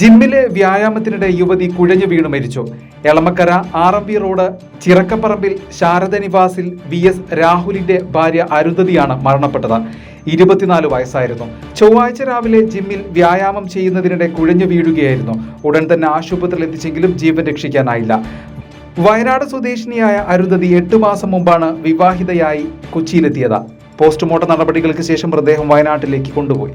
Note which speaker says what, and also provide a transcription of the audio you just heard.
Speaker 1: ജിമ്മിലെ വ്യായാമത്തിനിടെ യുവതി കുഴഞ്ഞു വീണു മരിച്ചു. Elamakkara R M V road Chirakkaparambil Sharada നിവാസിൽ V S രാഹുലിന്റെ ഭാര്യ അരുന്ധതിയാണ് മരണപ്പെട്ടത്. ഇരുപത്തിനാല് വയസ്സായിരുന്നു. ചൊവ്വാഴ്ച രാവിലെ ജിമ്മിൽ വ്യായാമം ചെയ്യുന്നതിനിടെ കുഴഞ്ഞു വീഴുകയായിരുന്നു. ഉടൻ തന്നെ ആശുപത്രിയിൽ എത്തിച്ചെങ്കിലും ജീവൻ രക്ഷിക്കാനായില്ല. വയനാട് സ്വദേശിനിയായ അരുന്ധതി എട്ട് മാസം മുമ്പാണ് വിവാഹിതയായി കൊച്ചിയിലെത്തിയത്. പോസ്റ്റ്മോർട്ടം നടപടികൾക്ക് ശേഷം മൃതദേഹം വയനാട്ടിലേക്ക് കൊണ്ടുപോയി.